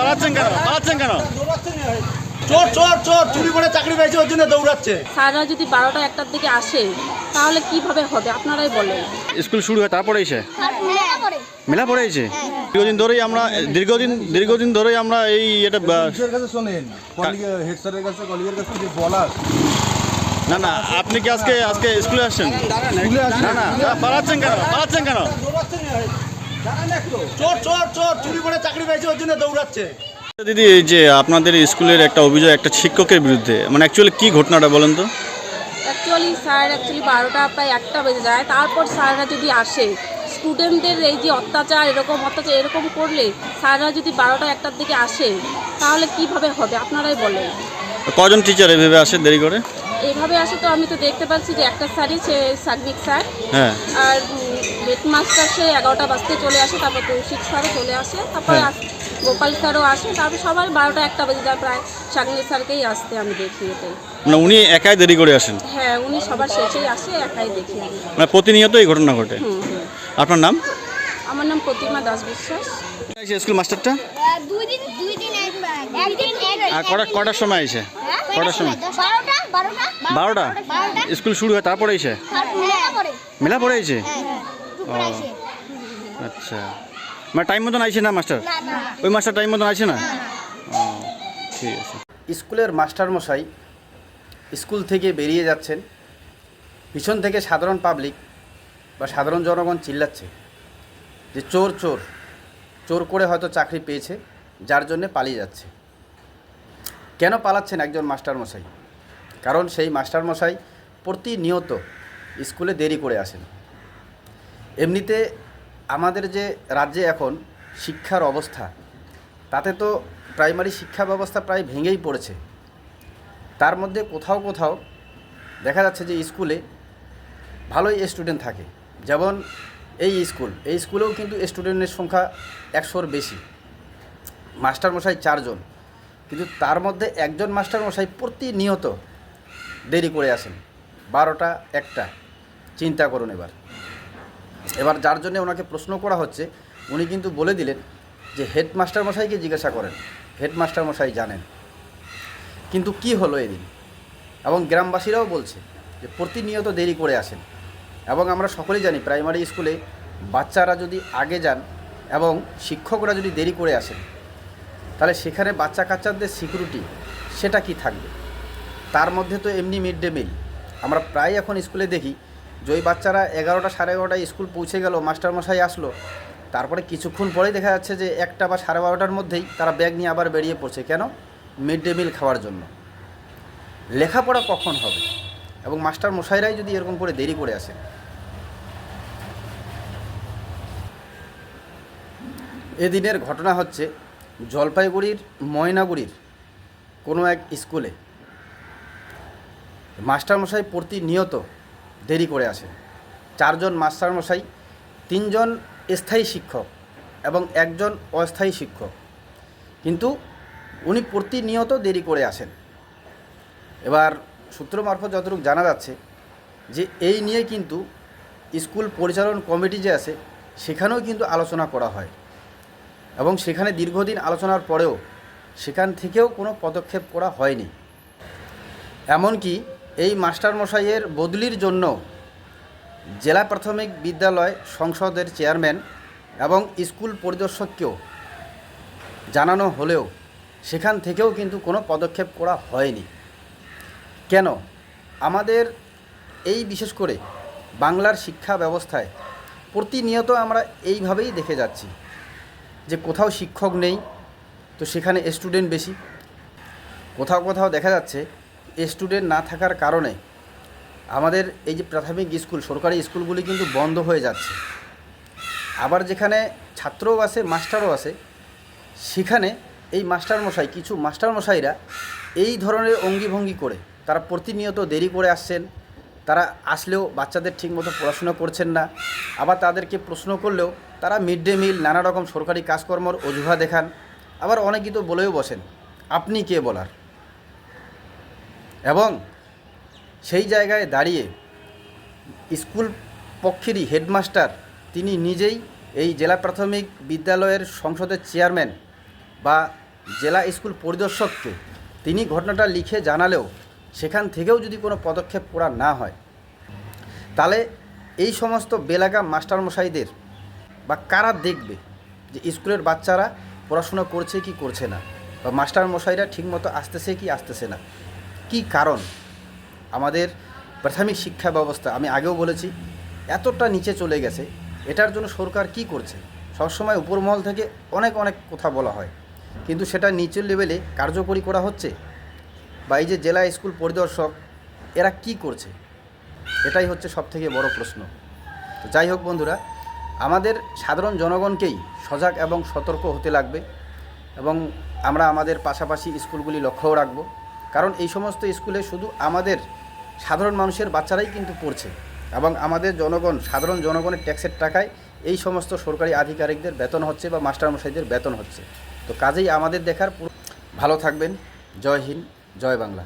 পালাচ্ছেন কেন? পালাচ্ছেন কেন? চোর চোর চোর চুরি করে চাকরি পেয়েছে ওর জন্য দৌড়াচ্ছে। স্যাররা যদি বারোটা একটার দিকে আসে তাহলে কীভাবে হবে? আপনারাই বলেন। স্কুল শুরু হয় তারপরে এসে? মেলা পড়ে এসে? দীর্ঘদিন ধরেই আমরা দীর্ঘদিন দীর্ঘদিন ধরেই আমরা এই এটা কাছে শোনেন হেড স্যারের কাছে কলিগের কাছে যে বলার। না না আপনি কি আজকে আজকে স্কুলে আসছেন? না না না, পালাচ্ছেন কেন? পালাচ্ছেন কেন? চোর চোর চোর চুরি করে চাকরি পেয়েছে ওর জন্য দৌড়াচ্ছে। দিদি এই যে আপনাদের স্কুলের একটা অভিযোগ একটা শিক্ষকের বিরুদ্ধে মানে অ্যাকচুয়ালি কি ঘটনাটা বলেন তো? অ্যাকচুয়ালি স্যার অ্যাকচুয়ালি বারোটা প্রায় একটা বেজে যায়। তারপর স্যাররা যদি আসে স্টুডেন্টদের এই যে অত্যাচার এরকম অত্যাচার এরকম করলে স্যাররা যদি বারোটা একটার দিকে আসে তাহলে কীভাবে হবে? আপনারাই বলেন। কজন টিচার এভাবে আসে দেরি করে? এইভাবে আসে তো আমি তো দেখতে পাচ্ছি যে একটা স্যারই সে সাগনিক স্যার। হ্যাঁ। আর হেডমাস্টার সে এগারোটা বাজতে চলে আসে তারপর কৌশিক স্যারও চলে আসে তারপর হ্যাঁ। গোপাল স্যারও আসে তারপর সবাই বারোটা একটা বাজে যায় প্রায় সাগনিক স্যারকেই আসতে আমি দেখি এটাই। মানে উনি একাই দেরি করে আসেন? হ্যাঁ উনি সবার শেষেই আসে একাই দেখি মানে প্রতিনিয়ত এই ঘটনা ঘটে? আপনার নাম? আমার নাম প্রতিমা দাস বিশ্বাস। স্কুল মাস্টারটা? দুই দিন দুই দিন একদিন আর কটা কটার সময় এসে? হ্যাঁ? কটার সময়? বারোটা স্কুল শুরু হয় তারপরে এসে? মেলা করে মেলা পড়ে এসে? হ্যাঁ আচ্ছা। মানে টাইম মতন আইছে না মাস্টার? ওই মাস্টার টাইম মতন আইছে না? ঠিক আছে। স্কুলের মাস্টারমশাই স্কুল থেকে বেরিয়ে যাচ্ছেন। পিছন থেকে সাধারণ পাবলিক বা সাধারণ জনগণ চিল্লাচ্ছে যে চোর চোর। চোর করে হয়তো চাকরি পেয়েছে যার জন্যে পালিয়ে যাচ্ছে। কেন পালাচ্ছেন একজন মাস্টারমশাই? কারণ সেই মাস্টারমশাই প্রতিনিয়ত স্কুলে দেরি করে আসেন। এমনিতে আমাদের যে রাজ্যে এখন শিক্ষার অবস্থা, তাতে তো প্রাইমারি শিক্ষা ব্যবস্থা প্রায় ভেঙেই পড়েছে। তার মধ্যে কোথাও কোথাও দেখা যাচ্ছে যে স্কুলে ভালোই স্টুডেন্ট থাকে। যেমন এই স্কুল, এই স্কুলেও কিন্তু স্টুডেন্টের সংখ্যা একশোর বেশি। মাস্টারমশাই চারজন, কিন্তু তার মধ্যে একজন মাস্টারমশাই প্রতিনিয়ত দেরি করে আসেন। বারোটা, একটা। চিন্তা করুন এবার। এবার যার জন্য ওনাকে প্রশ্ন করা হচ্ছে, উনি কিন্তু বলে দিলেন যে হেডমাস্টার মশাইকে জিজ্ঞাসা করেন, হেডমাস্টার মশাই জানেন। কিন্তু কি হলো এদিন? এবং গ্রামবাসীরাও বলছে যে প্রতিনিয়ত দেরি করে আসেন। এবং আমরা সকলেই জানি প্রাইমারি স্কুলে বাচ্চারা যদি আগে যান এবং শিক্ষকরা যদি দেরি করে আসেন, তাহলে সেখানে বাচ্চা কাচ্চাদের সিকিউরিটি সেটা কি থাকবে? তার মধ্যে তো এমনি মিড ডে মিল। আমরা প্রায় এখন স্কুলে দেখি যে ওই বাচ্চারা এগারোটা সাড়ে এগারোটায় স্কুল পৌঁছে গেল, মাস্টারমশাই আসলো, তারপরে কিছুক্ষণ পরেই দেখা যাচ্ছে যে একটা বা সাড়ে বারোটার মধ্যেই তারা ব্যাগ নিয়ে আবার বেরিয়ে পড়ছে। কেন? মিড ডে মিল খাওয়ার জন্য। লেখাপড়া কখন হবে? এবং মাস্টার মশাইরাই যদি এরকম করে দেরি করে আসে? এদিনের ঘটনা হচ্ছে, জলপাইগুড়ির ময়নাগুড়ির কোনো এক স্কুলে মাস্টারমশাই প্রতিনিয়ত দেরি করে আসেন চারজন মাস্টারমশাই, তিনজন স্থায়ী শিক্ষক এবং একজন অস্থায়ী শিক্ষক। কিন্তু উনি প্রতিনিয়ত দেরি করে আসেন। এবার সূত্র মারফত যতটুকু জানা যাচ্ছে যে এই নিয়ে কিন্তু স্কুল পরিচালন কমিটি যে আছে, সেখানেও কিন্তু আলোচনা করা হয়। এবং সেখানে দীর্ঘদিন আলোচনার পরেও সেখান থেকেও কোনো পদক্ষেপ করা হয়নি। এমনকি এই মাস্টারমশাইয়ের বদলির জন্য জেলা প্রাথমিক বিদ্যালয় সংসদের চেয়ারম্যান এবং স্কুল পরিদর্শককেও জানানো হলেও সেখান থেকেও কিন্তু কোনো পদক্ষেপ করা হয়নি। কেন? আমাদের এই বিশেষ করে বাংলার শিক্ষা ব্যবস্থায় প্রতিনিয়ত আমরা এইভাবেই দেখে যাচ্ছি যে কোথাও শিক্ষক নেই, তো সেখানে স্টুডেন্ট বেশি। কোথাও কোথাও দেখা যাচ্ছে স্টুডেন্ট না থাকার কারণে আমাদের এই যে প্রাথমিক স্কুল, সরকারি স্কুলগুলি কিন্তু বন্ধ হয়ে যাচ্ছে। আবার যেখানে ছাত্রও আছে, মাস্টারও আছে, সেখানে এই মাস্টারমশাই, কিছু মাস্টারমশাইরা এই ধরনের অঙ্গিভঙ্গি করে, তারা প্রতিনিয়ত দেরি করে আসছেন, তারা আসলেও বাচ্চাদের ঠিকমতো পড়াশোনা করছেন না, আবার তাদেরকে প্রশ্ন করলেও তারা মিড ডে মিল, নানা রকম সরকারি কাজকর্মর অজুহা দেখান, আবার অনেকেই তো বলেও বসেন, আপনি কে বলার? এবং সেই জায়গায় দাঁড়িয়ে স্কুল পক্ষেরই হেডমাস্টার তিনি নিজেই এই জেলা প্রাথমিক বিদ্যালয়ের সংসদের চেয়ারম্যান বা জেলা স্কুল পরিদর্শককে তিনি ঘটনাটা লিখে জানালেও সেখান থেকেও যদি কোনো পদক্ষেপ করা না হয়, তাহলে এই সমস্ত বেলাগা মাস্টারমশাইদের বা কারা দেখবে যে স্কুলের বাচ্চারা পড়াশোনা করছে কি করছে না বা মাস্টারমশাইরা ঠিকমতো আসতেছে কি আসতেছে না? কি কারণ? আমাদের প্রাথমিক শিক্ষা ব্যবস্থা, আমি আগেও বলেছি, এতটা নিচে চলে গেছে, এটার জন্য সরকার কি করছে? সবসময় উপরমহল থেকে অনেক অনেক কথা বলা হয়, কিন্তু সেটা নিচের লেভেলে কার্যকরী করা হচ্ছে? বা এই যে জেলা স্কুল পরিদর্শক, এরা কি করছে? এটাই হচ্ছে সবথেকে বড় প্রশ্ন। তো যাই হোক বন্ধুরা, আমাদের সাধারণ জনগণকেই সজাগ এবং সতর্ক হতে লাগবে এবং আমরা আমাদের পাশাপাশি স্কুলগুলি লক্ষ্যও রাখব। কারণ এই সমস্ত স্কুলে শুধু আমাদের সাধারণ মানুষের বাচ্চারাই কিন্তু পড়ছে এবং আমাদের জনগণ, সাধারণ জনগণের ট্যাক্সের টাকায় এই সমস্ত সরকারি আধিকারিকদের বেতন হচ্ছে বা মাস্টারমশাইদের বেতন হচ্ছে। তো কাজেই আমাদের দেখার ভালো থাকবেন। জয় হিন্দ, জয় বাংলা।